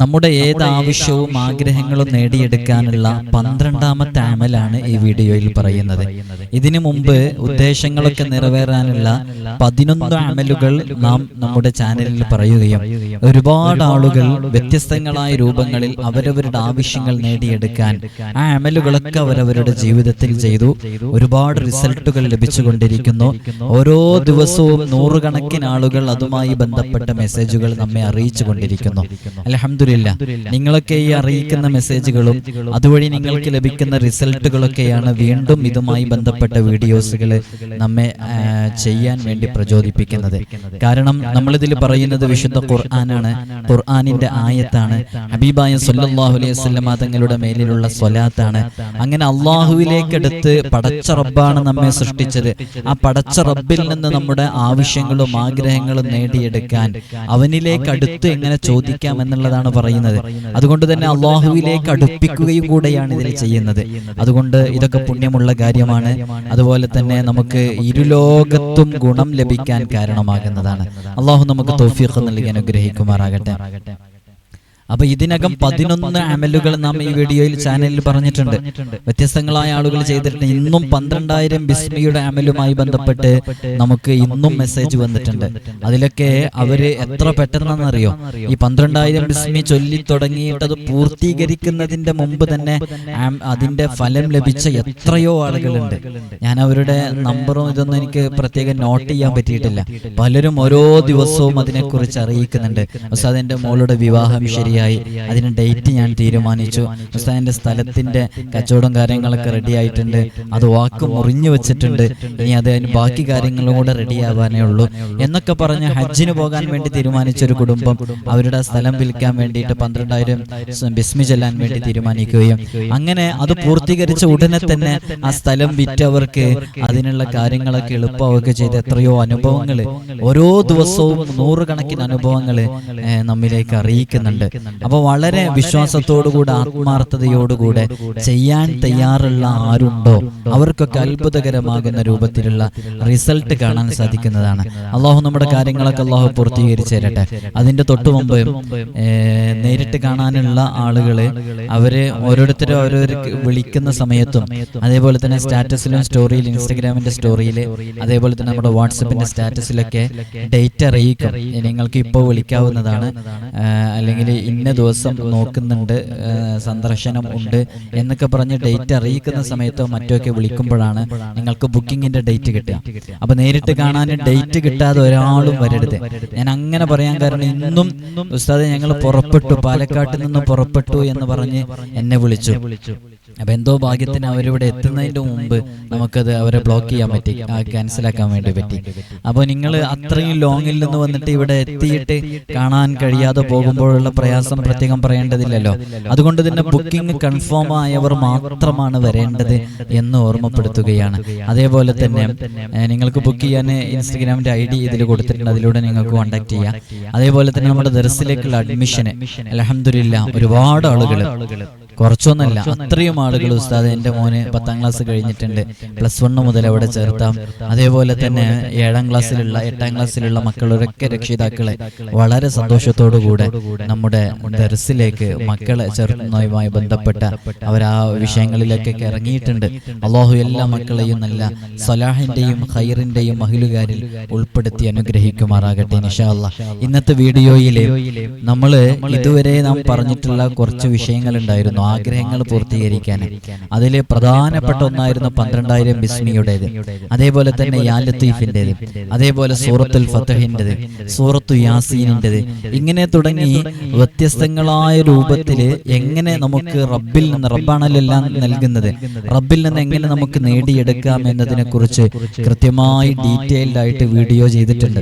നമ്മുടെ ഏത് ആവശ്യവും ആഗ്രഹങ്ങളും നേടിയെടുക്കാനുള്ള പന്ത്രണ്ടാമത്തെ ആമലാണ് ഈ വീഡിയോയിൽ പറയുന്നത്. ഇതിനു മുമ്പ് ഉദ്ദേശങ്ങളൊക്കെ നിറവേറാനുള്ള പതിനൊന്ന് ആമലുകൾ നാം നമ്മുടെ ചാനലിൽ പറയുകയും ഒരുപാട് ആളുകൾ വ്യത്യസ്തങ്ങളായ രൂപങ്ങളിൽ അവരവരുടെ ആവശ്യങ്ങൾ നേടിയെടുക്കാൻ ആ അമലുകളൊക്കെ അവരവരുടെ ജീവിതത്തിൽ ചെയ്തു. ഒരുപാട് റിസൾട്ടുകൾ ലഭിച്ചുകൊണ്ടിരിക്കുന്നു. ഓരോ ദിവസവും നൂറുകണക്കിന് ആളുകൾ അതുമായി ബന്ധപ്പെട്ട മെസ്സേജുകൾ നമ്മെ അറിയിച്ചു കൊണ്ടിരിക്കുന്നു അലഹമില്ല നിങ്ങളൊക്കെ ഈ അറിയിക്കുന്ന മെസ്സേജുകളും അതുവഴി നിങ്ങൾക്ക് ലഭിക്കുന്ന റിസൾട്ടുകളൊക്കെയാണ് വീണ്ടും ഇതുമായി ബന്ധപ്പെട്ട വീഡിയോസുകൾ നമ്മെ ചെയ്യാൻ വേണ്ടി പ്രചോദിപ്പിക്കുന്നത്. കാരണം നമ്മളിതിൽ പറയുന്നത് വിശുദ്ധ ഖുർആനാണ്. ഖുർആാനിന്റെ ആയത്താണ്. ഹബീബായ സല്ലല്ലാഹു അലൈഹി വസല്ലമ തങ്ങളുടെ മേലിലുള്ള സ്വലാത്താണ്. അങ്ങനെ അള്ളാഹുവിലേക്കെടുത്ത് പടച്ച റബ്ബാണ് നമ്മെ സൃഷ്ടിച്ചത്. ആ പടച്ച റബ്ബിൽ നിന്ന് നമ്മുടെ ആവശ്യങ്ങളും ആഗ്രഹങ്ങളും നേടിയെടുക്കാൻ അവനിലേക്ക് അടുത്ത് എങ്ങനെ ചോദിക്കാം എന്നുള്ളതാണ് പറയുന്നത്. അതുകൊണ്ട് തന്നെ അള്ളാഹുവിലേക്ക് അടുപ്പിക്കുകയും കൂടെയാണ് ഇതിൽ ചെയ്യുന്നത്. അതുകൊണ്ട് ഇതൊക്കെ പുണ്യമുള്ള കാര്യമാണ്. അതുപോലെ തന്നെ നമുക്ക് ഇരുലോകത്തും ഗുണം ലഭിക്കാൻ കാരണമാകുന്നതാണ്. അള്ളാഹു നമുക്ക് തോഫിയൊക്കെ നൽകി അനുഗ്രഹിക്കുമാറാകട്ടെ. അപ്പൊ ഇതിനകം പതിനൊന്ന് അമലുകൾ നാം ഈ വീഡിയോയിൽ ചാനലിൽ പറഞ്ഞിട്ടുണ്ട്. വ്യത്യസ്തങ്ങളായ ആളുകൾ ചെയ്തിട്ടുണ്ട്. ഇന്നും പന്ത്രണ്ടായിരം ബിസ്മിയുടെ അമലുമായി ബന്ധപ്പെട്ട് നമുക്ക് ഇന്നും മെസ്സേജ് വന്നിട്ടുണ്ട്. അതിലൊക്കെ അവർ എത്ര പെട്ടെന്നാണെന്നറിയോ? ഈ പന്ത്രണ്ടായിരം ബിസ്മി ചൊല്ലി തുടങ്ങിയിട്ട് അത് പൂർത്തീകരിക്കുന്നതിന്റെ മുമ്പ് തന്നെ അതിന്റെ ഫലം ലഭിച്ച എത്രയോ ആളുകളുണ്ട്. ഞാൻ അവരുടെ നമ്പറും ഇതൊന്നും എനിക്ക് പ്രത്യേകം നോട്ട് ചെയ്യാൻ പറ്റിയിട്ടില്ല. പലരും ഓരോ ദിവസവും അതിനെക്കുറിച്ച് അറിയിക്കുന്നുണ്ട്. ഉസ്താദിന്റെ മോളുടെ വിവാഹം ശരിയായി അതിന് ഡേറ്റ് ഞാൻ തീരുമാനിച്ചു. ഉസ്താദിന്റെ സ്ഥലത്തിന്റെ കച്ചവടം കാര്യങ്ങളൊക്കെ റെഡി ആയിട്ടുണ്ട്. അത് വാക്ക് മുറിഞ്ഞു വെച്ചിട്ടുണ്ട്. ഇനി അത് അതിന് ബാക്കി കാര്യങ്ങളും കൂടെ റെഡി ആവാനേ ഉള്ളൂ. എന്നൊക്കെ പറഞ്ഞ് ഹജ്ജിന് പോകാൻ വേണ്ടി തീരുമാനിച്ച ഒരു കുടുംബം അവരുടെ സ്ഥലം വിൽക്കാൻ വേണ്ടിയിട്ട് പന്ത്രണ്ടായിരം ബിസ്മി ചെല്ലാൻ വേണ്ടി തീരുമാനിക്കുകയും. അങ്ങനെ അത് പൂർത്തീകരിച്ച ഉടനെ തന്നെ ആ സ്ഥലം വിറ്റവർക്ക് അതിനുള്ള കാര്യങ്ങളൊക്കെ എളുപ്പമൊക്കെ ചെയ്ത് എത്രയോ അനുഭവങ്ങൾ ഓരോ ദിവസവും നൂറുകണക്കിന് അനുഭവങ്ങൾ നമ്മിലേക്ക് അറിയിക്കുന്നുണ്ട് അപ്പോൾ വളരെ വിശ്വാസത്തോടുകൂടെ ആത്മാർത്ഥതയോടുകൂടെ ചെയ്യാൻ തയ്യാറുള്ള ആരുണ്ടോ? അവർക്കൊക്കെ അത്ഭുതകരമാകുന്ന രൂപത്തിലുള്ള റിസൾട്ട് കാണാൻ സാധിക്കുന്നതാണ്. അള്ളാഹു നമ്മുടെ കാര്യങ്ങളൊക്കെ അള്ളാഹു പൂർത്തീകരിച്ചു തരട്ടെ. അതിന്റെ തൊട്ടു മുമ്പ് നേരിട്ട് കാണാനുള്ള ആളുകൾ അവർ ഓരോരുത്തരും ഓരോരുത്തർ വിളിക്കുന്ന സമയത്തും അതേപോലെ തന്നെ സ്റ്റാറ്റസിലും സ്റ്റോറിയിൽ ഇൻസ്റ്റഗ്രാമിന്റെ സ്റ്റോറിയിൽ അതേപോലെ തന്നെ നമ്മുടെ വാട്സപ്പിന്റെ സ്റ്റാറ്റസിലൊക്കെ ഡേറ്റ് അറിയിക്കും. നിങ്ങൾക്ക് ഇപ്പോൾ വിളിക്കാവുന്നതാണ്. അല്ലെങ്കിൽ അല്ലെങ്കിൽ ഇന്ന ദിവസം നോക്കുന്നുണ്ട് സന്ദർശനം ഉണ്ട് എന്നൊക്കെ പറഞ്ഞ് ഡേറ്റ് അറിയിക്കുന്ന സമയത്തോ മറ്റോ ഒക്കെ വിളിക്കുമ്പോഴാണ് നിങ്ങൾക്ക് ബുക്കിങ്ങിന്റെ ഡേറ്റ് കിട്ടുക. അപ്പൊ നേരിട്ട് കാണാൻ ഡേറ്റ് കിട്ടാതെ ഒരാളും വരരുത്. ഞാൻ അങ്ങനെ പറയാൻ കാരണം ഇന്നും ഉസ്താദെ ഞങ്ങൾ പുറപ്പെട്ടു പാലക്കാട്ടിൽ നിന്ന് പുറപ്പെട്ടു എന്ന് പറഞ്ഞ് എന്നെ വിളിച്ചു. അപ്പൊ എന്തോ ഭാഗ്യത്തിന് അവരിവിടെ എത്തുന്നതിന്റെ മുമ്പ് നമുക്കത് അവരെ ബ്ലോക്ക് ചെയ്യാൻ പറ്റി ക്യാൻസലാക്കാൻ വേണ്ടി പറ്റി. അപ്പോൾ നിങ്ങൾ അത്രയും ലോങ്ങിൽ നിന്ന് വന്നിട്ട് ഇവിടെ എത്തിയിട്ട് കാണാൻ കഴിയാതെ പോകുമ്പോഴുള്ള പ്രയാസം പ്രത്യേകം പറയേണ്ടതില്ലല്ലോ. അതുകൊണ്ട് തന്നെ ബുക്കിംഗ് കൺഫേം ആയവർ മാത്രമാണ് വരേണ്ടത് എന്ന് ഓർമ്മപ്പെടുത്തുകയാണ്. അതേപോലെ തന്നെ നിങ്ങൾക്ക് ബുക്ക് ചെയ്യാൻ ഇൻസ്റ്റഗ്രാമിന്റെ ഐ ഡി ഇതിൽ കൊടുത്തിട്ടുണ്ട് അതിലൂടെ നിങ്ങൾക്ക് കോൺടാക്ട് ചെയ്യാം. അതേപോലെ തന്നെ നമ്മുടെ ദർസിലേക്കുള്ള അഡ്മിഷന് അലഹമില്ല ഒരുപാട് ആളുകൾ കുറച്ചൊന്നല്ല അത്രയും ആളുകൾ ഉസ്താദ് എന്റെ മോന് പത്താം ക്ലാസ് കഴിഞ്ഞിട്ടുണ്ട്. പ്ലസ് വൺ മുതൽ അവിടെ ചേർത്താം? അതേപോലെ തന്നെ ഏഴാം ക്ലാസ്സിലുള്ള എട്ടാം ക്ലാസ്സിലുള്ള മക്കളൊരൊക്കെ രക്ഷിതാക്കളെ വളരെ സന്തോഷത്തോടു കൂടെ നമ്മുടെ ദർസിലേക്ക് മക്കളെ ചേർക്കുന്നതുമായി ബന്ധപ്പെട്ട അവർ ആ വിഷയങ്ങളിലേക്കൊക്കെ ഇറങ്ങിയിട്ടുണ്ട്. അള്ളാഹു എല്ലാ മക്കളെയും നല്ല സലാഹിന്റെയും ഖൈറിന്റെയും മഹിലുകാരിൽ ഉൾപ്പെടുത്തി അനുഗ്രഹിക്കുമാറാകട്ടെ നിഷാല്ല ഇന്നത്തെ വീഡിയോയിലെ നമ്മൾ ഇതുവരെ നാം പറഞ്ഞിട്ടുള്ള കുറച്ച് വിഷയങ്ങൾ ഉണ്ടായിരുന്നു ആഗ്രഹങ്ങൾ പൂർത്തീകരിക്കാൻ അതിലെ പ്രധാനപ്പെട്ട ഒന്നായിരുന്നു പന്ത്രണ്ടായിരം ബിസ്മിയുടേത്. അതേപോലെ തന്നെ യാ ലത്തീഫിന്റെത് അതേപോലെ സൂറത്തുൽ ഫത്തഹിന്റെത് സൂറത്തു യാസീനിന്റെത്. ഇങ്ങനെ തുടങ്ങി വ്യത്യസ്തങ്ങളായ രൂപത്തിൽ എങ്ങനെ നമുക്ക് റബ്ബിൽ നിന്ന് റബ്ബാണല്ലോ എല്ലാം നൽകുന്നത്? റബ്ബിൽ നിന്ന് എങ്ങനെ നമുക്ക് നേടിയെടുക്കാം എന്നതിനെ കുറിച്ച് കൃത്യമായി ഡീറ്റെയിൽഡ് ആയിട്ട് വീഡിയോ ചെയ്തിട്ടുണ്ട്.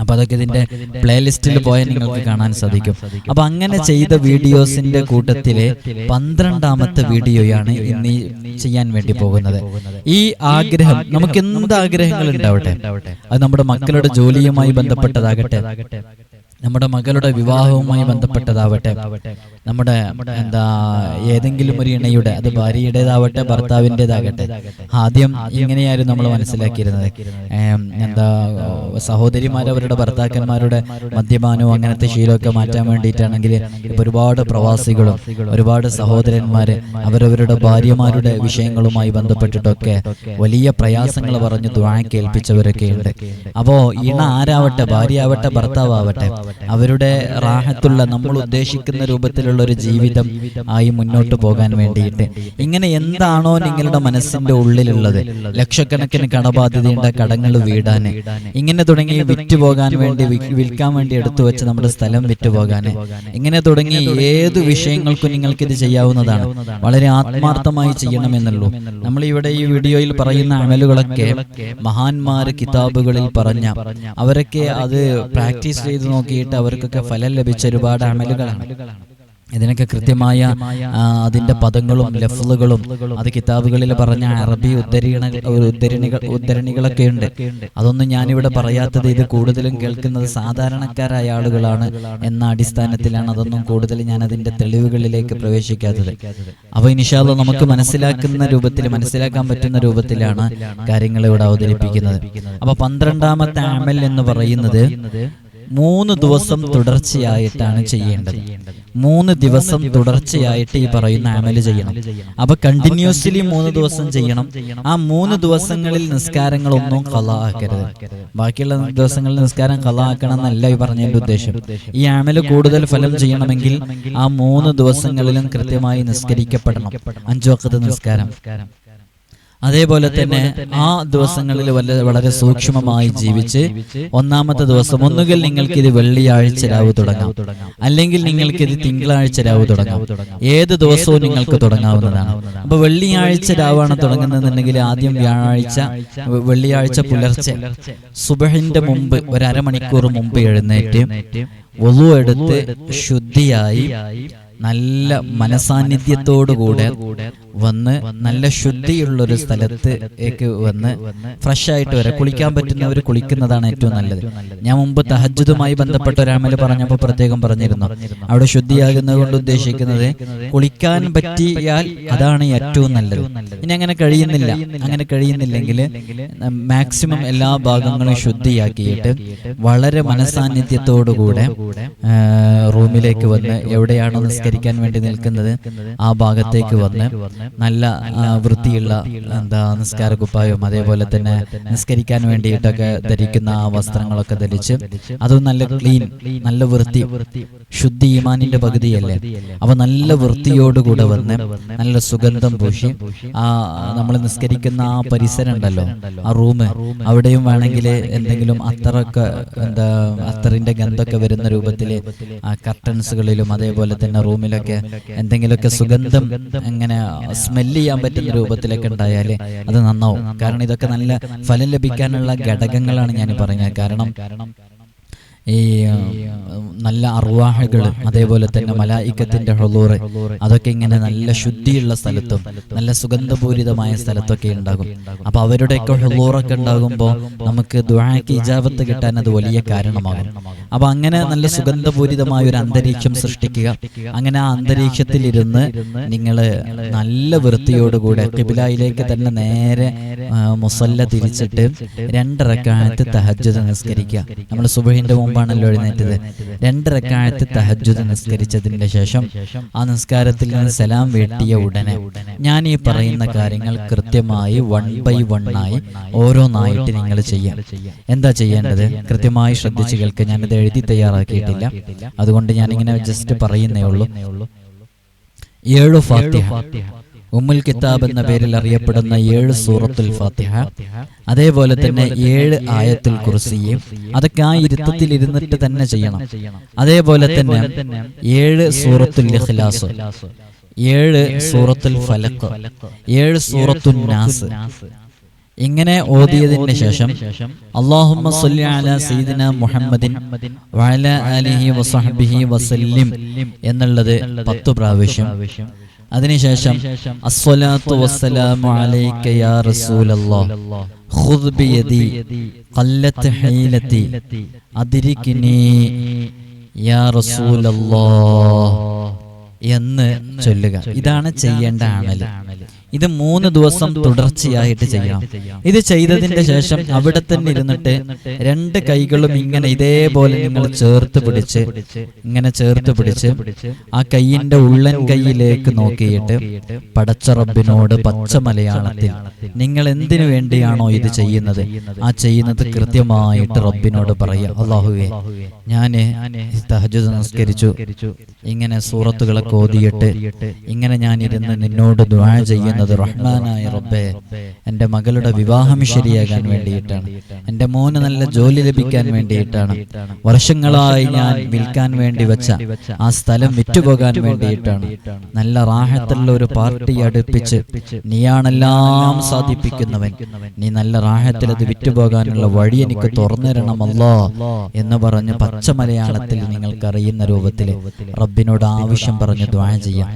അപ്പൊ അതൊക്കെ ഇതിന്റെ പ്ലേലിസ്റ്റിൽ പോയാൽ നിങ്ങൾക്ക് കാണാൻ സാധിക്കും. അപ്പോൾ അങ്ങനെ ചെയ്ത വീഡിയോസിന്റെ കൂട്ടത്തിലെ പന്ത്രണ്ടാമത്തെ വീഡിയോയാണ് ഇന്ന് ചെയ്യാൻ വേണ്ടി പോകുന്നത്. ഈ ആഗ്രഹം നമുക്ക് എന്ത് ആഗ്രഹങ്ങൾ ഉണ്ടാവട്ടെ? അത് നമ്മുടെ മക്കളുടെ ജോലിയുമായി ബന്ധപ്പെട്ടതാകട്ടെ? നമ്മുടെ മകളുടെ വിവാഹവുമായി ബന്ധപ്പെട്ടതാവട്ടെ? നമ്മുടെ എന്താ ഏതെങ്കിലും ഒരു ഇണയുടെ അത് ഭാര്യയുടേതാവട്ടെ ഭർത്താവിന്റെതാകട്ടെ. ആദ്യം ഇങ്ങനെയായിരുന്നു നമ്മൾ മനസ്സിലാക്കിയിരുന്നത്. എന്താ സഹോദരിമാർ അവരുടെ ഭർത്താക്കന്മാരുടെ മദ്യപാനവും അങ്ങനത്തെ ശീലമൊക്കെ മാറ്റാൻ വേണ്ടിയിട്ടാണെങ്കിൽ ഇപ്പൊ ഒരുപാട് പ്രവാസികളും ഒരുപാട് സഹോദരന്മാര് അവരവരുടെ ഭാര്യമാരുടെ വിഷയങ്ങളുമായി ബന്ധപ്പെട്ടിട്ടൊക്കെ വലിയ പ്രയാസങ്ങൾ പറഞ്ഞ് ദ്വാ കേൾപ്പിച്ചവരൊക്കെ ഉണ്ട്. അപ്പോ ഇണ ആരാവട്ടെ ഭാര്യയാവട്ടെ ഭർത്താവട്ടെ അവരുടെ റാഹത്തുള്ള നമ്മൾ ഉദ്ദേശിക്കുന്ന രൂപത്തിലുള്ള ഒരു ജീവിതം ആയി മുന്നോട്ട് പോകാൻ വേണ്ടിയിട്ട്. ഇങ്ങനെ എന്താണോ നിങ്ങളുടെ മനസ്സിന്റെ ഉള്ളിലുള്ളത്. ലക്ഷക്കണക്കിന് കടബാധ്യതയുണ്ട് കടങ്ങൾ വീടാൻ. ഇങ്ങനെ തുടങ്ങി വിറ്റ് പോകാൻ വേണ്ടി വിൽക്കാൻ വേണ്ടി എടുത്തു വെച്ച് നമ്മുടെ സ്ഥലം വിറ്റ് പോകാൻ. ഇങ്ങനെ തുടങ്ങി ഏത് വിഷയങ്ങൾക്കും നിങ്ങൾക്ക് ഇത് ചെയ്യാവുന്നതാണ്. വളരെ ആത്മാർത്ഥമായി ചെയ്യണമെന്നുള്ളൂ നമ്മൾ ഇവിടെ ഈ വീഡിയോയിൽ പറയുന്ന അമലുകളൊക്കെ മഹാന്മാര് കിതാബുകളിൽ പറഞ്ഞ അവരൊക്കെ അത് പ്രാക്ടീസ് ചെയ്ത് നോക്കിയിട്ട് അവർക്കൊക്കെ ഫലം ലഭിച്ച ഒരുപാട് അമലുകളാണ്. ഇതിനൊക്കെ കൃത്യമായ അതിന്റെ അതിന്റെ പദങ്ങളും ലഫ്ലുകളും അത് കിതാബുകളിൽ പറഞ്ഞ അറബി ഉദ്ധരണ ഉദ്ധരണികൾ ഉദ്ധരണികളൊക്കെ ഉണ്ട്. അതൊന്നും ഞാനിവിടെ പറയാത്തത് ഇത് കൂടുതലും കേൾക്കുന്നത് സാധാരണക്കാരായ ആളുകളാണ് എന്ന അടിസ്ഥാനത്തിലാണ് അതൊന്നും കൂടുതൽ ഞാൻ അതിന്റെ തെളിവുകളിലേക്ക് പ്രവേശിക്കാത്തത്. അപ്പൊ ഇനിഷാല്ല നമുക്ക് മനസ്സിലാക്കുന്ന രൂപത്തിൽ മനസ്സിലാക്കാൻ പറ്റുന്ന രൂപത്തിലാണ് കാര്യങ്ങൾ ഇവിടെ അവതരിപ്പിക്കുന്നത്. അപ്പൊ പന്ത്രണ്ടാമത്തെ അമൽ എന്ന് പറയുന്നത് മൂന്ന് ദിവസം തുടർച്ചയായിട്ടാണ് ചെയ്യേണ്ടത്. മൂന്ന് ദിവസം തുടർച്ചയായിട്ട് ഈ പറയുന്ന അമൽ ചെയ്യണം. അപ്പൊ കണ്ടിന്യൂസ്ലി മൂന്ന് ദിവസം ചെയ്യണം. ആ മൂന്ന് ദിവസങ്ങളിൽ നിസ്കാരങ്ങളൊന്നും കല ആക്കരുത് ബാക്കിയുള്ള ദിവസങ്ങളിൽ നിസ്കാരം കല ആക്കണം എന്നല്ല ഈ പറഞ്ഞതിന്റെ ഉദ്ദേശം. ഈ അമൽ കൂടുതൽ ഫലം ചെയ്യണമെങ്കിൽ ആ മൂന്ന് ദിവസങ്ങളിലും കൃത്യമായി നിസ്കരിക്കപ്പെടണം. അഞ്ചു വക്കത്ത് നിസ്കാരം. അതേപോലെ തന്നെ ആ ദിവസങ്ങളിൽ വളരെ സൂക്ഷ്മമായി ജീവിച്ച് ഒന്നാമത്തെ ദിവസം ഒന്നുകിൽ നിങ്ങൾക്ക് ഇത് വെള്ളിയാഴ്ച രാവ് തുടങ്ങാം. അല്ലെങ്കിൽ നിങ്ങൾക്ക് ഇത് തിങ്കളാഴ്ച രാവ് തുടങ്ങാം. ഏത് ദിവസവും നിങ്ങൾക്ക് തുടങ്ങാവുന്നതാണ്. അപ്പൊ വെള്ളിയാഴ്ച രാവാണ് തുടങ്ങുന്നതെന്നുണ്ടെങ്കിൽ ആദ്യം വ്യാഴാഴ്ച വെള്ളിയാഴ്ച പുലർച്ചെ. സുബഹിന്റെ മുമ്പ് ഒരു അരമണിക്കൂർ മുമ്പ് എഴുന്നേറ്റ് ഒതു എടുത്ത് ശുദ്ധിയായി നല്ല മനസാന്നിധ്യത്തോടുകൂടെ വന്ന് നല്ല ശുദ്ധിയുള്ള ഒരു സ്ഥലത്തേക്ക് വന്ന് ഫ്രഷ് ആയിട്ട് വരെ കുളിക്കാൻ പറ്റുന്നവർ കുളിക്കുന്നതാണ് ഏറ്റവും നല്ലത്. ഞാൻ മുമ്പ് തഹജുദുമായി ബന്ധപ്പെട്ട ഒരാമൽ പറഞ്ഞപ്പോൾ പ്രത്യേകം പറഞ്ഞിരുന്നു. അവിടെ ശുദ്ധിയാകുന്നത് കൊണ്ട് ഉദ്ദേശിക്കുന്നത് കുളിക്കാൻ പറ്റിയാൽ അതാണ് ഏറ്റവും നല്ലത്. ഇനി അങ്ങനെ കഴിയുന്നില്ല. അങ്ങനെ കഴിയുന്നില്ലെങ്കിൽ മാക്സിമം എല്ലാ ഭാഗങ്ങളും ശുദ്ധിയാക്കിയിട്ട് വളരെ മനസാന്നിധ്യത്തോടുകൂടെ റൂമിലേക്ക് വന്ന് എവിടെയാണോ നിസ്കരിക്കാൻ വേണ്ടി നിൽക്കുന്നത് ആ ഭാഗത്തേക്ക് വന്ന് നല്ല വൃത്തിയുള്ള എന്താ നിസ്കാര കുപ്പായവും അതേപോലെ തന്നെ നിസ്കരിക്കാൻ വേണ്ടിയിട്ടൊക്കെ ധരിക്കുന്ന ആ വസ്ത്രങ്ങളൊക്കെ ധരിച്ച് അതും നല്ല ക്ലീൻ നല്ല വൃത്തി ശുദ്ധി ഈമാനിന്റെ പകുതിയല്ലേ? അപ്പൊ നല്ല വൃത്തിയോടുകൂടെ വന്ന് നല്ല സുഗന്ധം പൂശി ആ നമ്മൾ നിസ്കരിക്കുന്ന ആ പരിസരം ഉണ്ടല്ലോ ആ റൂം അവിടെയും വേണമെങ്കിൽ എന്തെങ്കിലും അത്തറൊക്കെ എന്താ അത്തറിന്റെ ഗന്ധമൊക്കെ വരുന്ന രൂപത്തിൽ ആ കർട്ടൻസുകളിലും അതേപോലെ തന്നെ റൂമിലൊക്കെ എന്തെങ്കിലുമൊക്കെ സുഗന്ധം എങ്ങനെ സ്മെല്ല് ചെയ്യാൻ പറ്റുന്ന രൂപത്തിലൊക്കെ ഉണ്ടായാൽ അത് നന്നാവും. കാരണം ഇതൊക്കെ നല്ല ഫലം ലഭിക്കാനുള്ള ഘടകങ്ങളാണ് ഞാൻ പറയുന്നത്. കാരണം ഈ നല്ല അർവാഹകൾ അതേപോലെ തന്നെ മലായിക്കത്തിന്റെ ഹൊളൂറ് അതൊക്കെ ഇങ്ങനെ നല്ല ശുദ്ധിയുള്ള സ്ഥലത്തും നല്ല സുഗന്ധപൂരിതമായ സ്ഥലത്തൊക്കെ ഉണ്ടാകും. അപ്പൊ അവരുടെയൊക്കെ ഹൊളൂറൊക്കെ ഉണ്ടാകുമ്പോൾ നമുക്ക് ദുആക്ക് ഇജാബത്ത് കിട്ടാൻ അത് വലിയ കാരണമാകും. അപ്പൊ അങ്ങനെ നല്ല സുഗന്ധപൂരിതമായ ഒരു അന്തരീക്ഷം സൃഷ്ടിക്കുക. അങ്ങനെ ആ അന്തരീക്ഷത്തിൽ ഇരുന്ന് നിങ്ങൾ നല്ല വൃത്തിയോടുകൂടെ കിബിലായിലേക്ക് തന്നെ നേരെ മുസല്ല തിരിച്ചിട്ട് രണ്ടരക്കാലത്ത് തഹജ്ജുദ് നിസ്കരിക്കുക. നമ്മൾ സുബഹിന്റെ മുമ്പാണല്ലോ എഴുന്നേറ്റത്. രണ്ടരക്കാലത്ത് തഹജുദ് നിസ്കരിച്ചതിന്റെ ശേഷം ആ നിസ്കാരത്തിൽ നിന്ന് സലാം വീട്ടിയ ഉടനെ ഞാൻ ഈ പറയുന്ന കാര്യങ്ങൾ കൃത്യമായി വൺ ബൈ വൺ ആയി ഓരോന്നായിട്ട് നിങ്ങൾ ചെയ്യാം. എന്താ ചെയ്യേണ്ടത്? കൃത്യമായി ശ്രദ്ധിച്ചു കേൾക്കുക ഞാനിത് എഴുതി തയ്യാറാക്കിയിട്ടില്ല. അതുകൊണ്ട് ഞാനിങ്ങനെ ജസ്റ്റ് പറയുന്നേ ഉള്ളൂ. ഏഴു ഫാത്തിഹ. ഉമ്മുൽ കിതാബ് എന്ന പേരിൽ അറിയപ്പെടുന്ന ഏഴ് സൂറത്തുൽ ഫാത്തിഹ. അതേപോലെ തന്നെ ഏഴ് ആയത്തുൽ കുർസിയും അതൊക്കെ ആ ഇരുത്തത്തിൽ ഇരുന്നിട്ട് തന്നെ ചെയ്യണം. അതേപോലെ തന്നെ ഏഴ് സൂറത്തുൽ ഇഖ്ലാസ്. ഏഴ് സൂറത്തുൽ ഫലക്ക്. ഏഴ് സൂറത്തുൽ നാസ്. ഇങ്ങനെ ഓതിയതിന് ശേഷം അള്ളാഹുമ്മ സല്ലി അലാ സയ്യിദിന മുഹമ്മദിൻ വഅല ആലിഹി വസഹ്ബിഹി വസല്ലിം എന്നുള്ളത് പത്തു പ്രാവശ്യം അതിനുശേഷം അസ്സലാത്തു വസ്സലാമു അലൈക യാ റസൂലല്ലാഹ് ഖുദ് ബിയദി ഖല്ലത്ത് ഹീലതി അദ്രിക്നി യാ റസൂലല്ലാഹ് എന്ന് ചൊല്ലുക. ഇതാണ് ചെയ്യേണ്ട അമൽ. ഇത് മൂന്ന് ദിവസം തുടർച്ചയായിട്ട് ചെയ്യാം. ഇത് ചെയ്തതിന്റെ ശേഷം അവിടെ തന്നെ ഇരുന്നിട്ട് രണ്ട് കൈകളും ഇങ്ങനെ ഇതേപോലെ നിങ്ങൾ ചേർത്ത് പിടിച്ച് ഇങ്ങനെ ചേർത്ത് പിടിച്ച് ആ കൈയിന്റെ ഉള്ളൻ കൈയിലേക്ക് നോക്കിയിട്ട് പടച്ച റബ്ബിനോട് പച്ച മലയാളത്തിൽ നിങ്ങൾ എന്തിനു വേണ്ടിയാണോ ഇത് ചെയ്യുന്നത്? ആ ചെയ്യുന്നത് കൃത്യമായിട്ട് റബ്ബിനോട് പറയുക അള്ളാഹുവേ ഞാൻ തഹജുദ് നമസ്കരിച്ചു. ഇങ്ങനെ സൂറത്തുകളെ ഓതിയിട്ട് ഇങ്ങനെ ഞാൻ ഇരുന്ന് നിന്നോട് ദ്വാഴ ചെയ്യുന്നത് റഹ്മാനായ റബ്ബേ. എന്റെ മകളുടെ വിവാഹം ശരിയാകാൻ വേണ്ടിയിട്ടാണ്. എന്റെ മോന് നല്ല ജോലി ലഭിക്കാൻ വേണ്ടിയിട്ടാണ്. വർഷങ്ങളായി ഞാൻ വിൽക്കാൻ വേണ്ടി വെച്ച ആ സ്ഥലം വിറ്റുപോകാൻ വേണ്ടിയിട്ടാണ്. നല്ല റാഹത്തുള്ള ഒരു പാർട്ടി അടുപ്പിച്ച് നീയാണെല്ലാം സാധിപ്പിക്കുന്നവൻ. നീ നല്ല റാഹത്തിൽ അത് വിറ്റുപോകാനുള്ള വഴി എനിക്ക് തുറന്നിരണമല്ലോ എന്ന് പറഞ്ഞ് പച്ച മലയാളത്തിൽ നിങ്ങൾക്കറിയുന്ന രൂപത്തിൽ റബ്ബിനോട് ആവശ്യം പറഞ്ഞ് ദ്വാ ചെയ്യാം.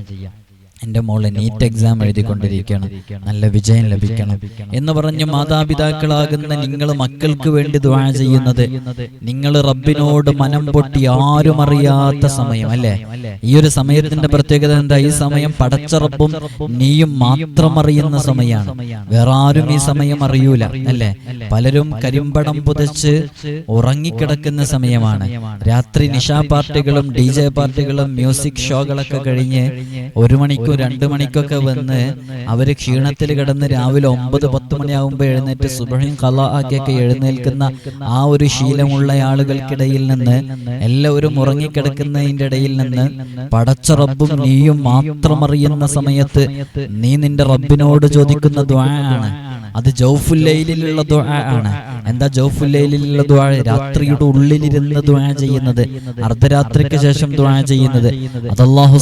എന്റെ മോൾ നീറ്റ് എക്സാം എഴുതിക്കൊണ്ടിരിക്കണം. നല്ല വിജയം ലഭിക്കണം. എന്ന് പറഞ്ഞ് മാതാപിതാക്കളാകുന്ന നിങ്ങൾ മക്കൾക്ക് വേണ്ടി ദ്വാ ചെയ്യുന്നത് നിങ്ങൾ റബ്ബിനോട് മനം പൊട്ടി ആരും അറിയാത്ത സമയം അല്ലേ? ഈ ഒരു സമയത്തിന്റെ പ്രത്യേകത എന്താ? ഈ സമയം പടച്ച റബ്ബും നീയും മാത്രം അറിയുന്ന സമയമാണ് വേറെ ആരും ഈ സമയം അറിയൂല അല്ലേ? പലരും കരിമ്പടം പുതച്ച് ഉറങ്ങിക്കിടക്കുന്ന സമയമാണ്. രാത്രി നിശാ പാർട്ടികളും ഡി ജെ പാർട്ടികളും മ്യൂസിക് ഷോകളൊക്കെ കഴിഞ്ഞ് ഒരു മണിക്കൂർ രണ്ടു മണിക്കൊക്കെ വന്ന് അവർ ക്ഷീണത്തിൽ കിടന്ന് രാവിലെ ഒമ്പത് പത്ത് മണിയാകുമ്പോൾ എഴുന്നേറ്റ് സുബഹിം കല ആക്കിയൊക്കെ എഴുന്നേൽക്കുന്ന ആ ഒരു ശീലമുള്ള ആളുകൾക്കിടയിൽ നിന്ന് എല്ലാവരും ഉറങ്ങിക്കിടക്കുന്നതിന്റെ ഇടയിൽ നിന്ന് പടച്ച റബ്ബും നീയും മാത്രമറിയുന്ന സമയത്ത് നീ നിന്റെ റബ്ബിനോട് ചോദിക്കുന്ന ദ്വാ ആണ് അത് ജൗഫുല്ലയിലുള്ള ദുആ ആണ്. എന്താ ജൗഫുല്ലയിലുള്ള ദുആ? രാത്രിയുടെ ഉള്ളിലിരുന്ന് ദുആ ചെയ്യുന്നത്. അർദ്ധരാത്രിക്ക് ശേഷം ദുആ ചെയ്യുന്നത്. അത് അള്ളാഹു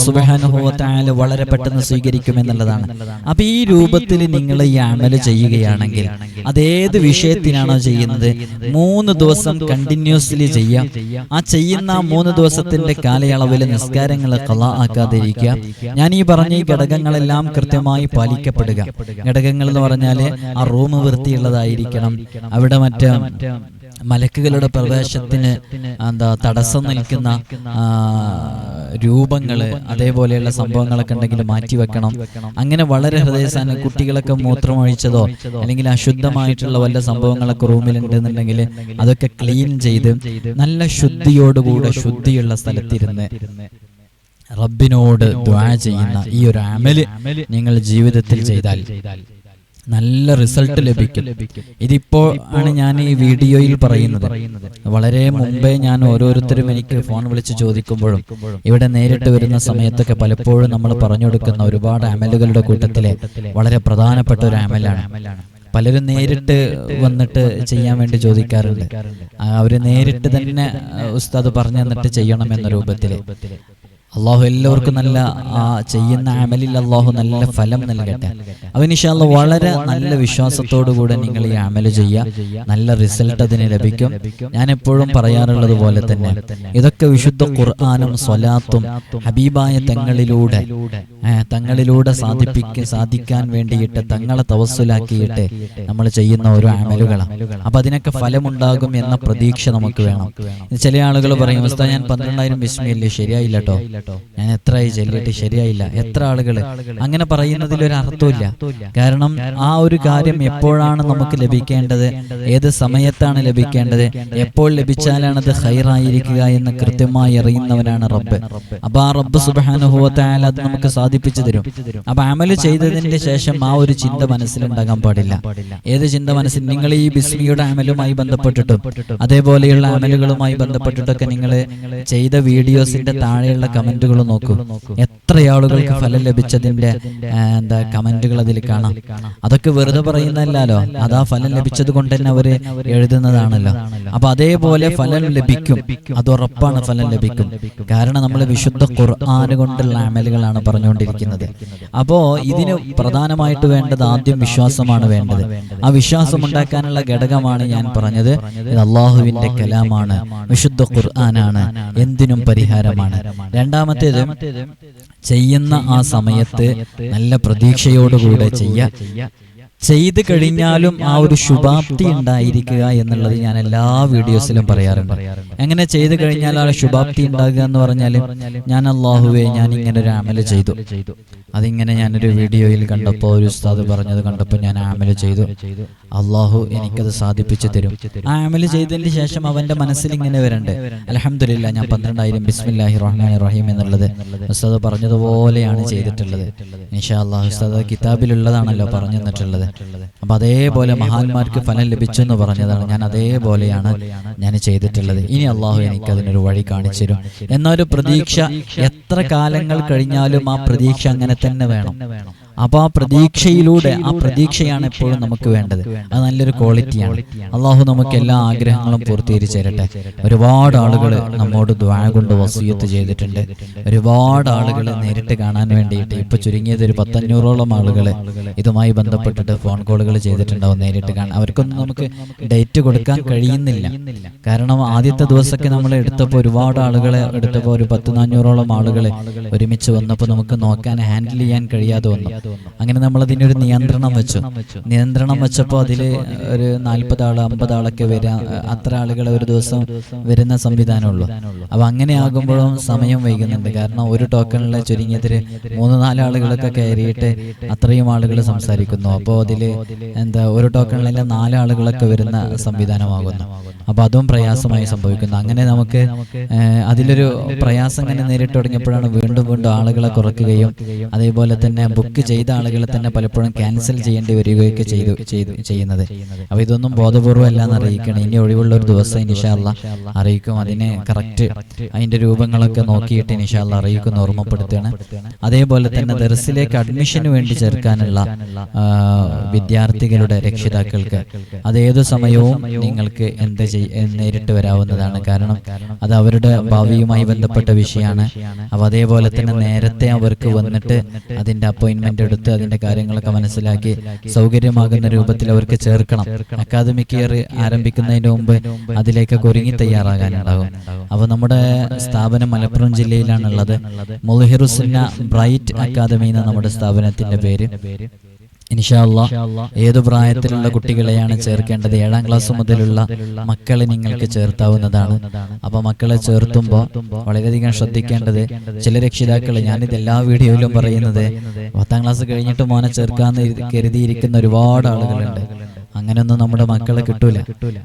തആല വളരെ പെട്ടെന്ന് സ്വീകരിക്കും എന്നുള്ളതാണ്. അപ്പൊ ഈ രൂപത്തിൽ നിങ്ങൾ ഈ അമൽ ചെയ്യുകയാണെങ്കിൽ അതേത് വിഷയത്തിനാണോ ചെയ്യുന്നത്? മൂന്ന് ദിവസം കണ്ടിന്യൂസ്ലി ചെയ്യാം ആ ചെയ്യുന്ന മൂന്ന് ദിവസത്തിന്റെ കാലയളവിൽ നിസ്കാരങ്ങൾ കല ആക്കാതിരിക്കുക. ഞാൻ ഈ പറഞ്ഞ ഈ ഘടകങ്ങളെല്ലാം കൃത്യമായി പാലിക്കപ്പെടുക. ഘടകങ്ങൾ എന്ന് പറഞ്ഞാൽ ആ റൂം വൃത്തിയുള്ളതായിരിക്കണം. അവിടെ മറ്റേ മലക്കുകളുടെ പ്രവേശത്തിന് എന്താ തടസ്സം നിൽക്കുന്ന രൂപങ്ങൾ അതേപോലെയുള്ള സംഭവങ്ങളൊക്കെ ഉണ്ടെങ്കിൽ മാറ്റി വെക്കണം. അങ്ങനെ വളരെ ഹൃദയസാന കുട്ടികളൊക്കെ മൂത്രമൊഴിച്ചതോ അല്ലെങ്കിൽ അശുദ്ധമായിട്ടുള്ള വല്ല സംഭവങ്ങളൊക്കെ റൂമിൽ ഉണ്ടെന്നുണ്ടെങ്കിൽ അതൊക്കെ ക്ലീൻ ചെയ്ത് നല്ല ശുദ്ധിയോടുകൂടെ ശുദ്ധിയുള്ള സ്ഥലത്തിരുന്ന് റബ്ബിനോട് ദ്വാ ചെയ്യുന്ന ഈ ഒരു അമൽ നിങ്ങൾ ജീവിതത്തിൽ ചെയ്താൽ നല്ല റിസൾട്ട് ലഭിക്കും. ഇതിപ്പോ ആണ് ഞാൻ ഈ വീഡിയോയിൽ പറയുന്നത്. വളരെ മുമ്പേ ഞാൻ ഓരോരുത്തരും എനിക്ക് ഫോൺ വിളിച്ച് ചോദിക്കുമ്പോഴും ഇവിടെ നേരിട്ട് വരുന്ന സമയത്തൊക്കെ പലപ്പോഴും നമ്മൾ പറഞ്ഞു കൊടുക്കുന്ന ഒരുപാട് അമലുകളുടെ കൂട്ടത്തിലെ വളരെ പ്രധാനപ്പെട്ട ഒരു അമലാണ്. പലരും നേരിട്ട് വന്നിട്ട് ചെയ്യാൻ വേണ്ടി ചോദിക്കാറുണ്ട്. അവർ നേരിട്ട് തന്നെ ഉസ്താദ് പറഞ്ഞു തന്നിട്ട് ചെയ്യണം എന്ന രൂപത്തിൽ. അള്ളാഹു എല്ലാവർക്കും നല്ല ആ ചെയ്യുന്ന അമലിൽ അള്ളാഹു നല്ല ഫലം നൽകട്ടെ. അവനിഷാല്ല വളരെ നല്ല വിശ്വാസത്തോടു കൂടെ നിങ്ങൾ ഈ അമൽ ചെയ്യുക. നല്ല റിസൾട്ട് അതിന് ലഭിക്കും. ഞാൻ എപ്പോഴും പറയാറുള്ളത് പോലെ തന്നെ ഇതൊക്കെ വിശുദ്ധ ഖുർആാനും സ്വലാത്തും ഹബീബായ തങ്ങളിലൂടെ തങ്ങളിലൂടെ സാധിപ്പിക്ക സാധിക്കാൻ വേണ്ടിയിട്ട് തങ്ങളെ തവസ്സുലാക്കിയിട്ട് നമ്മൾ ചെയ്യുന്ന ഓരോ അമലുകളാണ്. അപ്പൊ അതിനൊക്കെ ഫലമുണ്ടാകും എന്ന പ്രതീക്ഷ നമുക്ക് വേണം. ചില ആളുകൾ പറയും ഞാൻ പന്ത്രണ്ടായിരം വിസ്മയല്ലേ ശരിയായില്ല കേട്ടോ ഞാൻ എത്ര എത്രയായി ചൊല്ലിയിട്ട് ശരിയായില്ല. എത്ര ആളുകൾ അങ്ങനെ പറയുന്നതിൽ ഒരു അർത്ഥമില്ല കാരണം ആ ഒരു കാര്യം എപ്പോഴാണ് നമുക്ക് ലഭിക്കേണ്ടത്? ഏത് സമയത്താണ് ലഭിക്കേണ്ടത്? എപ്പോൾ ലഭിച്ചാലാണ് അത് ഹൈറായിരിക്കുക എന്ന് കൃത്യമായി അറിയുന്നവനാണ് റബ്ബ്. അപ്പൊ ആ റബ്ബ് സുബാനുഭവത്തായാൽ അത് നമുക്ക് സാധിപ്പിച്ചു തരും. അപ്പൊ അമൽ ചെയ്തതിന്റെ ശേഷം ആ ഒരു ചിന്ത മനസ്സിലുണ്ടാകാൻ പാടില്ല. ഏത് ചിന്ത മനസ്സിൽ? നിങ്ങൾ ഈ ബിസ്മിയുടെ അമലുമായി ബന്ധപ്പെട്ടിട്ടും. അതേപോലെയുള്ള അമലുകളുമായി ബന്ധപ്പെട്ടിട്ടൊക്കെ നിങ്ങൾ ചെയ്ത വീഡിയോസിന്റെ താഴെയുള്ള കമന്റുകൾ നോക്കൂ. എത്ര ആളുകൾക്ക് ഫലം ലഭിച്ചതിന്റെ എന്താ കമന്റുകൾ അതിൽ കാണാം. അതൊക്കെ വെറുതെ പറയുന്നതല്ലോ അതാ ഫലം ലഭിച്ചത് കൊണ്ട് തന്നെ അവർ എഴുതുന്നതാണല്ലോ. അപ്പൊ അതേപോലെ ഫലം ലഭിക്കും. അത് ഉറപ്പാണ് ഫലം ലഭിക്കും. കാരണം നമ്മൾ വിശുദ്ധ ഖുർആൻ കൊണ്ടുള്ള അമലുകളാണ് പറഞ്ഞുകൊണ്ടിരിക്കുന്നത്. അപ്പോ ഇതിന് പ്രധാനമായിട്ട് വേണ്ടത് ആദ്യം വിശ്വാസമാണ് വേണ്ടത്. ആ വിശ്വാസം ഉണ്ടാക്കാനുള്ള ഘടകമാണ് ഞാൻ പറഞ്ഞത്. ഇത് അള്ളാഹുവിന്റെ കലാമാണ്. വിശുദ്ധ ഖുർആനാണ്. എന്തിനും പരിഹാരമാണ്. രണ്ടാമത്തേത് ചെയ്യുന്ന ആ സമയത്ത് നല്ല പ്രതീക്ഷയോടുകൂടെ ചെയ്യ. ചെയ്തു കഴിഞ്ഞാലും ആ ഒരു ശുഭാപ്തി ഉണ്ടായിരിക്കുക എന്നുള്ളത് ഞാൻ എല്ലാ വീഡിയോസിലും പറയാറുണ്ട്. എങ്ങനെ ചെയ്തു കഴിഞ്ഞാൽ ആ ശുഭാപ്തി ഉണ്ടാകുക എന്ന് പറഞ്ഞാൽ ഞാൻ അള്ളാഹുവെ ഞാൻ ഇങ്ങനെ ഒരു അമൽ ചെയ്തു. അതിങ്ങനെ ഞാനൊരു വീഡിയോയിൽ കണ്ടപ്പോൾ ഒരു ഉസ്താദ് പറഞ്ഞത് കണ്ടപ്പോൾ ഞാൻ ആമൽ ചെയ്തു. അള്ളാഹു എനിക്കത് സാധിപ്പിച്ചു തരും. ആ ആമല ചെയ്തതിന് ശേഷം അവന്റെ മനസ്സിൽ ഇങ്ങനെ വരണ്ട്. അലഹമില്ല ഞാൻ പന്ത്രണ്ടായിരം ബിസ്മില്ലാഹി റഹ്മാൻ റഹീം എന്നുള്ളത് ഉസ്താദ് പറഞ്ഞതുപോലെയാണ് ചെയ്തിട്ടുള്ളത്. ഇൻഷാ അള്ളാഹു ഉസ്താദ് കിതാബിലുള്ളതാണല്ലോ പറഞ്ഞു തന്നിട്ടുള്ളത് അപ്പൊ അതേപോലെ മഹാന്മാർക്ക് ഫലം ലഭിച്ചു എന്ന് പറഞ്ഞതാണ് ഞാൻ അതേപോലെയാണ് ഞാൻ ചെയ്തിട്ടുള്ളത്. ഇനി അള്ളാഹു എനിക്ക് അതിനൊരു വഴി കാണിച്ചു തരും. എന്നൊരു പ്രതീക്ഷ എത്ര കാലങ്ങൾ കഴിഞ്ഞാലും ആ പ്രതീക്ഷ അങ്ങനെ തന്നെ വേണം. അപ്പൊ ആ പ്രതീക്ഷയിലൂടെ ആ പ്രതീക്ഷയാണ് എപ്പോഴും നമുക്ക് വേണ്ടത്. അത് നല്ലൊരു ക്വാളിറ്റിയാണ് അള്ളാഹു നമുക്ക് എല്ലാ ആഗ്രഹങ്ങളും പൂർത്തീകരിച്ചു തരട്ടെ ഒരുപാട് ആളുകൾ നമ്മോട് ദ്വാ കൊണ്ട് വസൂയത്ത് ചെയ്തിട്ടുണ്ട്. ഒരുപാട് ആളുകൾ നേരിട്ട് കാണാൻ വേണ്ടിയിട്ട് ഇപ്പൊ ചുരുങ്ങിയത് ഒരു പത്തഞ്ഞൂറോളം ആളുകൾ ഇതുമായി ബന്ധപ്പെട്ടിട്ട് ഫോൺ കോളുകൾ ചെയ്തിട്ടുണ്ടാവും നേരിട്ട് കാണാൻ. അവർക്കൊന്നും നമുക്ക് ഡേറ്റ് കൊടുക്കാൻ കഴിയുന്നില്ല. കാരണം ആദ്യത്തെ ദിവസമൊക്കെ നമ്മൾ എടുത്തപ്പോൾ ഒരുപാട് ആളുകളെ എടുത്തപ്പോൾ ഒരു പത്ത് നാനൂറോളം ആളുകളെ ഒരുമിച്ച് വന്നപ്പോൾ നമുക്ക് നോക്കാൻ ഹാൻഡിൽ ചെയ്യാൻ കഴിയാതെ വന്നു അങ്ങനെ നമ്മൾ അതിനൊരു നിയന്ത്രണം വെച്ചു. നിയന്ത്രണം വെച്ചപ്പോൾ അതിൽ ഒരു നാൽപ്പത് ആൾ അമ്പത് ആളൊക്കെ വരാ അത്ര ആളുകൾ ഒരു ദിവസം വരുന്ന സംവിധാനമുള്ളൂ. അപ്പൊ അങ്ങനെ ആകുമ്പോഴും സമയം വൈകുന്നുണ്ട്. കാരണം ഒരു ടോക്കണിലെ ചുരുങ്ങിയതിൽ മൂന്ന് നാല് ആളുകളൊക്കെ കയറിയിട്ട് അത്രയും ആളുകൾ സംസാരിക്കുന്നു. അപ്പോൾ അതിൽ എന്താ ഒരു ടോക്കണിലെ നാല് ആളുകളൊക്കെ വരുന്ന സംവിധാനമാകുന്നു. അപ്പൊ അതും പ്രയാസമായി സംഭവിക്കുന്നു. അങ്ങനെ നമുക്ക് അതിലൊരു പ്രയാസം ഇങ്ങനെ നേരിട്ട് തുടങ്ങിയപ്പോഴാണ് വീണ്ടും വീണ്ടും ആളുകളെ കുറക്കുകയും അതേപോലെ തന്നെ ബുക്ക് ചെയ്ത ആളുകളെ തന്നെ പലപ്പോഴും ക്യാൻസൽ ചെയ്യേണ്ടി വരികയൊക്കെ ചെയ്തു ചെയ്തു ചെയ്യുന്നത്. അപ്പൊ ഇതൊന്നും ബോധപൂർവം അല്ല എന്ന് അറിയിക്കണം ഇനി ഒഴിവുള്ള ഒരു ദിവസം ഇനിഷാല്ല അറിയിക്കും. അതിനെ കറക്റ്റ് അതിന്റെ രൂപങ്ങളൊക്കെ നോക്കിയിട്ട് ഇനിഷാല്ല അറിയിക്കുന്ന ഓർമ്മപ്പെടുത്തുകയാണ്. അതേപോലെ തന്നെ ദർസിലേക്ക് അഡ്മിഷന് വേണ്ടി ചേർക്കാനുള്ള വിദ്യാർത്ഥികളുടെ രക്ഷിതാക്കൾക്ക് അത് ഏതു സമയവും നിങ്ങൾക്ക് എന്ത് നേരിട്ട് വരാവുന്നതാണ്. കാരണം അത് അവരുടെ ഭാവിയുമായി ബന്ധപ്പെട്ട വിഷയമാണ്. അപ്പോൾ അതേപോലെ തന്നെ നേരത്തെ അവർക്ക് വന്നിട്ട് അതിന്റെ അപ്പോയിന്റ്മെന്റ് എടുത്ത് അതിന്റെ കാര്യങ്ങളൊക്കെ മനസ്സിലാക്കി സൗകര്യമാകുന്ന രൂപത്തിൽ അവർക്ക് ചേർക്കണം. അക്കാദമിക് ഇയർ ആരംഭിക്കുന്നതിന് മുമ്പ് അതിലേക്കൊക്കെ ഒരുങ്ങി തയ്യാറാകാനുണ്ടാകും. അപ്പോൾ നമ്മുടെ സ്ഥാപനം മലപ്പുറം ജില്ലയിലാണുള്ളത്. മുൽഹിറുസുന്ന ബ്രൈറ്റ് അക്കാദമി എന്ന നമ്മുടെ സ്ഥാപനത്തിന്റെ പേര്. ഇൻഷാല്ല ഏതു പ്രായത്തിലുള്ള കുട്ടികളെയാണ് ചേർക്കേണ്ടത്? ഏഴാം ക്ലാസ് മുതലുള്ള മക്കളെ നിങ്ങൾക്ക് ചേർത്താവുന്നതാണ്. അപ്പൊ മക്കളെ ചേർത്തുമ്പോൾ വളരെയധികം ശ്രദ്ധിക്കേണ്ടത് ചില രക്ഷിതാക്കൾ ഞാനിത് എല്ലാ വീഡിയോയിലും പറയുന്നത് പത്താം ക്ലാസ് കഴിഞ്ഞിട്ട് മോനെ ചേർക്കാന്ന് കരുതിയിരിക്കുന്ന ഒരുപാട് ആളുകളുണ്ട്. അങ്ങനെയൊന്നും നമ്മുടെ മക്കളെ കിട്ടൂല.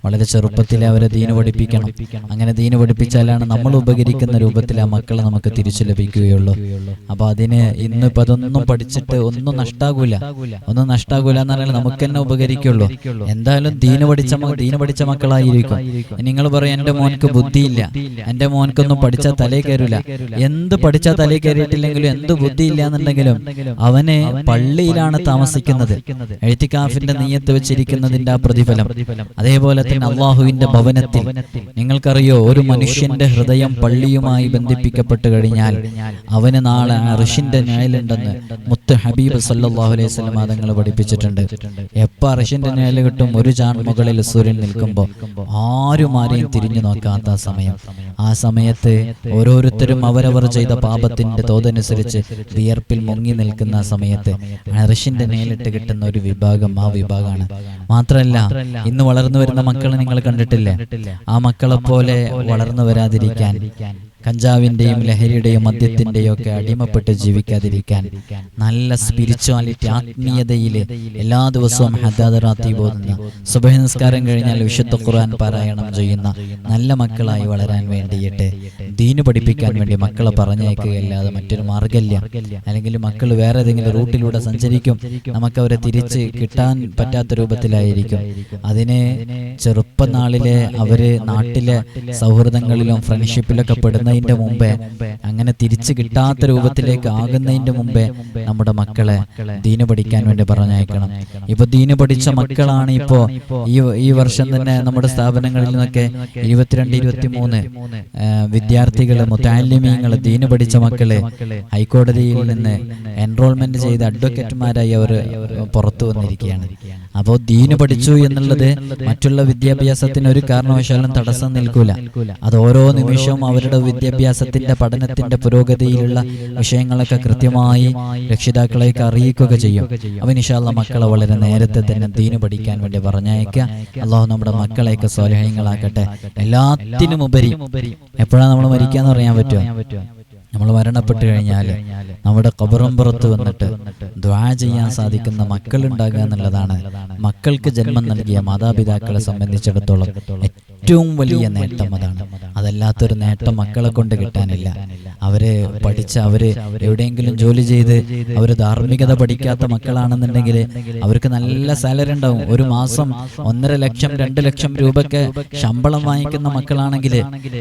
വളരെ ചെറുപ്പത്തിൽ അവരെ ദീന് പഠിപ്പിക്കണം. അങ്ങനെ ദീന് പഠിപ്പിച്ചാലാണ് നമ്മൾ ഉപകരിക്കുന്ന രൂപത്തിൽ ആ മക്കളെ നമുക്ക് തിരിച്ചു ലഭിക്കുകയുള്ളൂ. അപ്പൊ അതിന് ഇന്ന് ഇപ്പൊ അതൊന്നും പഠിച്ചിട്ട് ഒന്നും നഷ്ടാകൂല ഒന്നും നഷ്ടാകൂല എന്ന് പറഞ്ഞാൽ നമുക്ക് തന്നെ ഉപകരിക്കുള്ളൂ എന്തായാലും ദീന് പഠിച്ച ദീന് പഠിച്ച മക്കളായിരിക്കും. നിങ്ങൾ പറയും എന്റെ മോൻക്ക് ബുദ്ധിയില്ല. എന്റെ മോൻക്കൊന്നും പഠിച്ചാൽ തലേ കയറില്ല എന്ത് പഠിച്ചാൽ തലേ കയറിയിട്ടില്ലെങ്കിലും എന്ത് ബുദ്ധി ഇല്ല എന്നുണ്ടെങ്കിലും അവനെ പള്ളിയിലാണ് താമസിക്കുന്നത്. എഴുത്തിക്കാഫിന്റെ നീയത്ത് വെച്ചിരിക്കുന്നതിന്റെ ആ പ്രതിഫലം. അതേപോലെ തന്നെ അള്ളാഹുവിന്റെ ഭവനത്തിൽ നിങ്ങൾക്കറിയോ ഒരു മനുഷ്യന്റെ ഹൃദയം പള്ളിയുമായി ബന്ധിപ്പിക്കപ്പെട്ട് കഴിഞ്ഞാൽ അവന് നാളെ ഋഷിന്റെ നേലുണ്ടെന്ന് മുത്ത് ഹബീബ് സല്ലാഹു അലൈഹി സ്വലം തങ്ങൾ പഠിപ്പിച്ചിട്ടുണ്ട്. എപ്പ ഋഷിന്റെ നേൽ കിട്ടും ഒരു ചാൺ മുകളിൽ സൂര്യൻ നിൽക്കുമ്പോൾ ആരും ആരെയും തിരിഞ്ഞു നോക്കാത്ത സമയം. ആ സമയത്ത് ഓരോരുത്തരും അവരവർ ചെയ്ത പാപത്തിന്റെ തോതനുസരിച്ച് വിയർപ്പിൽ മുങ്ങി നിൽക്കുന്ന സമയത്ത് അറിഷിന്റെ നേരിട്ട് കിട്ടുന്ന ഒരു വിഭാഗം ആ വിഭാഗമാണ്. മാത്രമല്ല ഇന്ന് വളർന്നു വരുന്ന മക്കളെ നിങ്ങൾ കണ്ടിട്ടില്ലേ? ആ മക്കളെ പോലെ വളർന്നു വരാതിരിക്കാൻ കഞ്ചാവിന്റെയും ലഹരിയുടെയും മദ്യത്തിന്റെയും ഒക്കെ അടിമപ്പെട്ട് ജീവിക്കാതിരിക്കാൻ നല്ല സ്പിരിച്വാലിറ്റി ആത്മീയതയിൽ എല്ലാ ദിവസവും ഹദാദറാത്തി പോകുന്ന സുബഹ കഴിഞ്ഞാൽ വിശുദ്ധ ഖുർആൻ പാരായണം ചെയ്യുന്ന നല്ല മക്കളായി വളരാൻ വേണ്ടിയിട്ട് ദീന് പഠിപ്പിക്കാൻ വേണ്ടി മക്കളെ പറഞ്ഞയക്കുകയല്ലാതെ മറ്റൊരു മാർഗമില്ല അല്ലെങ്കിൽ മക്കൾ വേറെ ഏതെങ്കിലും റൂട്ടിലൂടെ സഞ്ചരിക്കും. നമുക്ക് അവരെ തിരിച്ച് കിട്ടാൻ പറ്റാത്ത രൂപത്തിലായിരിക്കും. അതിനെ ചെറുപ്പനാളിലെ അവർ നാട്ടിലെ സൗഹൃദങ്ങളിലും ഫ്രണ്ട്ഷിപ്പിലൊക്കെ പെടുന്നതിന്റെ മുമ്പേ അങ്ങനെ തിരിച്ചു കിട്ടാത്ത രൂപത്തിലേക്ക് ആകുന്നതിന്റെ മുമ്പേ നമ്മുടെ മക്കളെ ദീന് പഠിക്കാൻ വേണ്ടി പറഞ്ഞയക്കണം. ഇപ്പൊ ദീന് പഠിച്ച മക്കളാണ് ഇപ്പോ ഈ ഈ വർഷം തന്നെ നമ്മുടെ സ്ഥാപനങ്ങളിൽ നിന്നൊക്കെ ഇരുപത്തിരണ്ട് ഇരുപത്തി മൂന്ന് വിദ്യാർത്ഥികൾ മുത്താലിമീങ്ങൾ ദീന് പഠിച്ച മക്കളെ ഹൈക്കോടതിയിൽ നിന്ന് എൻറോൾമെന്റ് ചെയ്ത് അഡ്വക്കേറ്റുമാരായി അവർ പുറത്തു വന്നിരിക്കുകയാണ്. അപ്പോൾ ദീന് പഠിച്ചു എന്നുള്ളത് മറ്റുള്ള വിദ്യാഭ്യാസത്തിന് ഒരു കാരണവശാലും തടസ്സം നിൽക്കൂല. അത് ഓരോ നിമിഷവും അവരുടെ വിദ്യാഭ്യാസത്തിന്റെ പഠനത്തിന്റെ പുരോഗതിയിലുള്ള വിഷയങ്ങളൊക്കെ കൃത്യമായി രക്ഷിതാക്കളെയൊക്കെ അറിയിക്കുക ചെയ്യും. ഇൻഷാല്ല മക്കളെ വളരെ നേരത്തെ തന്നെ ദീന് പഠിക്കാൻ വേണ്ടി പറഞ്ഞയക്കുക. അള്ളാഹു നമ്മുടെ മക്കളെയൊക്കെ സ്വാലഹ്യങ്ങളാക്കട്ടെ എല്ലാത്തിനും ഉപരി എപ്പോഴാണ് നമ്മൾ മരിക്കാന്ന് പറയാൻ പറ്റുമോ? നമ്മൾ മരണപ്പെട്ടു കഴിഞ്ഞാൽ നമ്മുടെ കബറും പുറത്ത് വന്നിട്ട് ദ്വാ ചെയ്യാൻ സാധിക്കുന്ന മക്കൾ ഉണ്ടാകുക എന്നുള്ളതാണ്. മക്കൾക്ക് ജന്മം നൽകിയ മാതാപിതാക്കളെ സംബന്ധിച്ചിടത്തോളം ഏറ്റവും വലിയ നേട്ടം അതാണ്. അതല്ലാത്തൊരു നേട്ടം മക്കളെ കൊണ്ട് കിട്ടാനില്ല. അവർ പഠിച്ച അവർ എവിടെയെങ്കിലും ജോലി ചെയ്ത് അവർ ധാർമ്മികത പഠിക്കാത്ത മക്കളാണെന്നുണ്ടെങ്കിൽ അവർക്ക് നല്ല സാലറി ഉണ്ടാവും. ഒരു മാസം ഒന്നര ലക്ഷം രണ്ട് ലക്ഷം രൂപയ്ക്ക് ശമ്പളം വാങ്ങിക്കുന്ന മക്കളാണെങ്കിൽ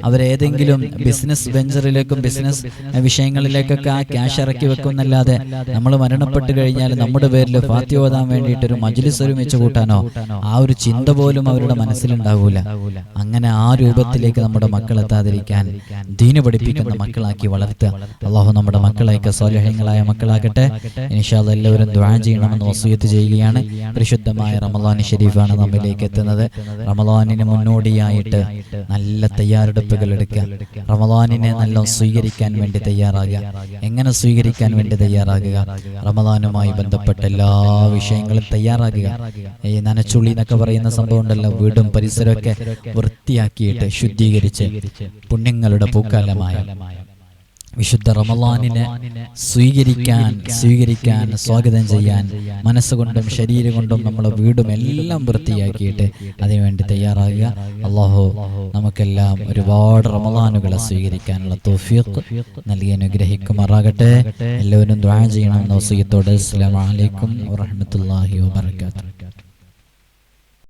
അവരേതെങ്കിലും ബിസിനസ് വെഞ്ചറിലേക്കും ബിസിനസ് വിഷയങ്ങളിലേക്കൊക്കെ ആ ക്യാഷ് ഇറക്കി വെക്കുന്നല്ലാതെ നമ്മൾ മരണപ്പെട്ട് കഴിഞ്ഞാൽ നമ്മുടെ പേരിൽ ഫാത്തി ഓതാൻ വേണ്ടിയിട്ട് ഒരു മജ്ലിസ് ഒരുമിച്ച് കൂട്ടാനോ? ആ ഒരു ചിന്ത പോലും അവരുടെ മനസ്സിലുണ്ടാവൂല. അങ്ങനെ ആ രൂപത്തിലേക്ക് നമ്മുടെ മക്കൾ എത്താതിരിക്കാൻ ദീന് പഠിപ്പിക്കുന്ന മക്കളാക്കി വളർത്തുക. അള്ളാഹു നമ്മുടെ മക്കളെയൊക്കെ സൗലഹ്യങ്ങളായ മക്കളാകട്ടെ. ഇനിഷാദ് എല്ലാവരും ദ്വാ ചെയ്യണമെന്ന് വസൂയത്ത് ചെയ്യുകയാണ്. പരിശുദ്ധമായ റമലാൻ ഷെരീഫാണ് നമ്മിലേക്ക് എത്തുന്നത്. റമലാനിന് മുന്നോടിയായിട്ട് നല്ല തയ്യാറെടുപ്പുകൾ എടുക്കുക. റമലാനിനെ നല്ല സ്വീകരിക്കാൻ വേണ്ടി തയ്യാറാകുക. എങ്ങനെ സ്വീകരിക്കാൻ വേണ്ടി തയ്യാറാകുക? റമദാനുമായി ബന്ധപ്പെട്ട എല്ലാ വിഷയങ്ങളും തയ്യാറാകുക. ഈ നനച്ചുള്ളി എന്നൊക്കെ പറയുന്ന സംഭവം ഉണ്ടല്ലോ. വീടും പരിസരമൊക്കെ വൃത്തിയാക്കിയിട്ട് ശുദ്ധീകരിച്ച് പുണ്യങ്ങളുടെ പൂക്കാലമായ വിശുദ്ധ റമലാനിനെ സ്വീകരിക്കാൻ സ്വീകരിക്കാൻ സ്വാഗതം ചെയ്യാൻ മനസ്സുകൊണ്ടും ശരീരം കൊണ്ടും നമ്മളെ വീടും എല്ലാം വൃത്തിയാക്കിയിട്ട് അതിനുവേണ്ടി തയ്യാറാകുക. അള്ളാഹു നമുക്കെല്ലാം ഒരുപാട് റമലാനുകളെ സ്വീകരിക്കാനുള്ള തോഫിയത്ത് നൽകി അനുഗ്രഹിക്കുമാറാകട്ടെ. എല്ലാവരും ദ്വാ ചെയ്യണം. നൗസിയത്തോടെ അസ്സലാമു അലൈക്കും വറഹ്മത്തുള്ളാഹി വബറകാതുഹു.